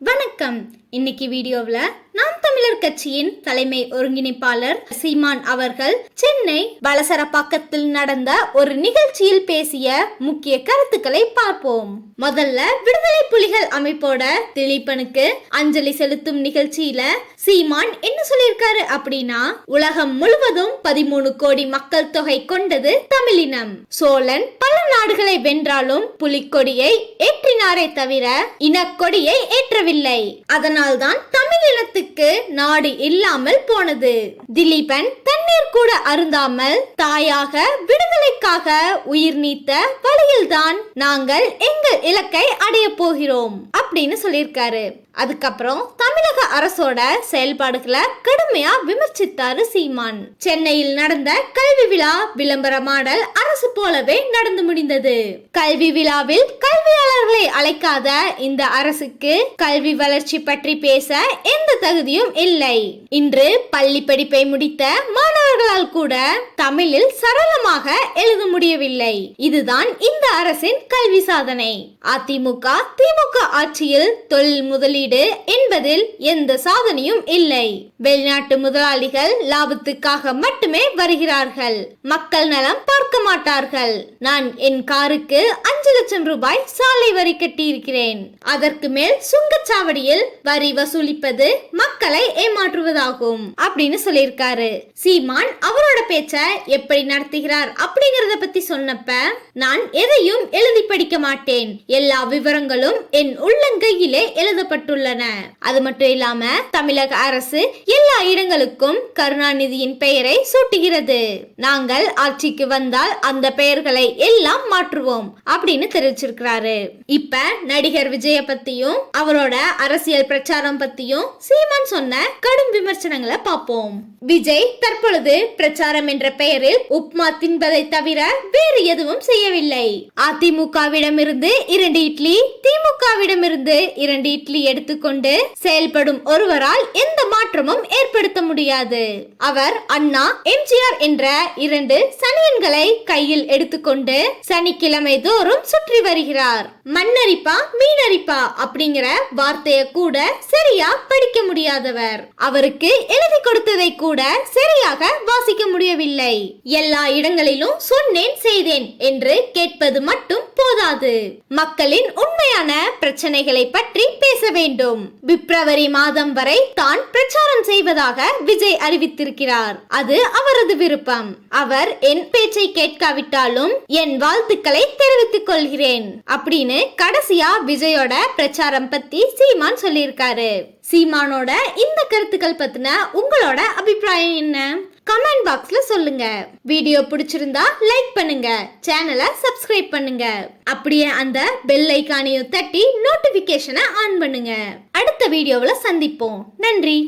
வணக்கம். இன்னைக்கு வீடியோவில் நாம் தமிழர் கட்சியின் தலைமை ஒருங்கிணைப்பாளர் சீமான் அவர்கள் சென்னை பலசரப்பாக்கத்தில் நடந்த ஒரு நிகழ்ச்சியில் பேசிய முக்கிய கருத்துக்களை பார்ப்போம். முதல்ல விடுதலை புலிகள் அமைப்போட திலீபனுக்கு அஞ்சலி செலுத்தும் நிகழ்ச்சியில சீமான் என்ன சொல்லியிருக்காரு அப்படின்னா உலகம் முழுவதும் பதிமூணு கோடி மக்கள் தொகை கொண்டது தமிழினம். சோழன் பல நாடுகளை வென்றாலும் புலிக்கொடியை ஏற்றினாரே தவிர இனக்கொடியை ஏற்றவில்லை. அதனால்தான் தமிழினத்துக்கு நாடு இல்லாமல் போனது. திலீபன் தண்ணீர் கூட அருந்தாமல் தாயாக விடுதலைக்காக உயிர் நீத்த வழியில்தான் நாங்கள் எங்கள் இலக்கை அடைய போகிறோம். அப்படின்னு சொல்லியிருக்காரு. அதுக்கப்புறம் தமிழக அரசோட செயல்பாடுகளை கடுமையா விமர்சித்தாரு சீமான். சென்னையில் நடந்த கல்வி விழா விளம்பர மாடல் அரசு போலவே நடந்து முடிந்தது. கல்வி விழாவில் கல்வியாளர்களை அழைக்காத இந்த அரசுக்கு கல்வி வளர்ச்சி பற்றி பேச எந்த தகுதியும் இல்லை. இன்று பள்ளி படிப்பை முடித்த மாணவர்களால் கூட தமிழில் சரளமாக எழுத முடியவில்லை. இதுதான் இந்த அரசின் கல்வி சாதனை. அதிமுக திமுக ஆட்சியில் தொழில் முதலீடு என்பதில் எந்த சாதனையும் இல்லை. வெளிநாட்டு முதலாளிகள் லாபத்துக்காக மட்டுமே வருகிறார்கள். மக்கள் நலம் பார்க்க மாட்டார்கள். நான் என் காருக்கு அஞ்சு லட்சம் ரூபாய் சாலை வரி கட்டியிருக்கிறேன். அதற்கு மேல் சுங்கச்சாவடியில் வரி வசூலிப்பது மக்களை ஏமாற்றுவதாகும் அப்படின்னு சொல்லியிருக்காரு. சீமா சீமான் அவரோட பேச்ச எப்படி நடத்துகிறார் அப்படிங்கறத பத்தி சொன்னப்ப நான் எதையும் எழுதி படிக்க மாட்டேன். எல்லா விவரங்களும் என் உள்ளங்கையிலே எழுதப்பட்டுள்ளன. அது மட்டும் இல்லாம தமிழக அரசு எல்லா இடங்களுக்கும் கருணாநிதியின் பெயரை சூட்டுகிறது. நாங்கள் ஆட்சிக்கு வந்தால் அந்த பெயர்களை எல்லாம் மாற்றுவோம் அப்படின்னு தெரிவிச்சிருக்கிறாரு. இப்ப நடிகர் விஜய பத்தியும் அவரோட அரசியல் பிரச்சாரம் பத்தியும் சீமான் சொன்ன கடும் விமர்சனங்களை பார்ப்போம். விஜய் தற்பொழுது பிரச்சாரம் என்ற பெயரில் உப்மா தின்பதை தவிர வேறு எதுவும் செய்யவில்லை. அதிமுகவிடமிருந்து இரண்டு இட்லி திமுகவிடமிருந்து இரண்டு இட்லி எடுத்துக்கொண்டு செயல்படும் ஒருவரால் எந்த மாற்றமும் ஏற்படுத்த முடியாது. அவர் அண்ணா எம்ஜிஆர் என்ற இரண்டு சனியன்களை கையில் எடுத்துக்கொண்டு சனிக்கிழமை தோறும் சுற்றி வருகிறார். மண்ணரிப்பா மீனரிப்பா அப்படிங்கிற வார்த்தைய கூட சரியா படிக்க முடியாதவர். அவருக்கு எழுதி கொடுத்ததை கூட சரியாக வாசிக்க முடியவில்லை. எல்லா இடங்களிலும் சொன்னேன் செய்தேன் என்று கேட்பது மட்டும் போதாது. மக்களின் உண்மையான பிரச்சனைகளை பற்றி பேச வேண்டும். பிப்ரவரி மாதம் வரை தான் பிரச்சாரம் செய்வதாக விஜய் அறிவித்திருக்கிறார். அது அவரது விருப்பம். அவர் என் பேச்சை கேட்காவிட்டாலும் என் வாழ்த்துக்களை தெரிவித்துக் கொள்கிறேன். அப்படின்னு கடைசியா விஜயோட பிரச்சாரம் பத்தி சீமான் சொல்லியிருக்காரு. சீமானோட இந்த கருத்துக்கள் பத்தின உங்களோட அபிப்பிராயம் என்ன? கமெண்ட் பாக்ஸ்ல சொல்லுங்க. வீடியோ பிடிச்சிருந்தா லைக் பண்ணுங்க. சேனலை சப்ஸ்கிரைப் பண்ணுங்க. அப்படியே அந்த பெல் ஐக்கானையும் தட்டி நோட்டிபிகேஷனை ஆன் பண்ணுங்க. அடுத்த வீடியோவில் சந்திப்போம். நன்றி.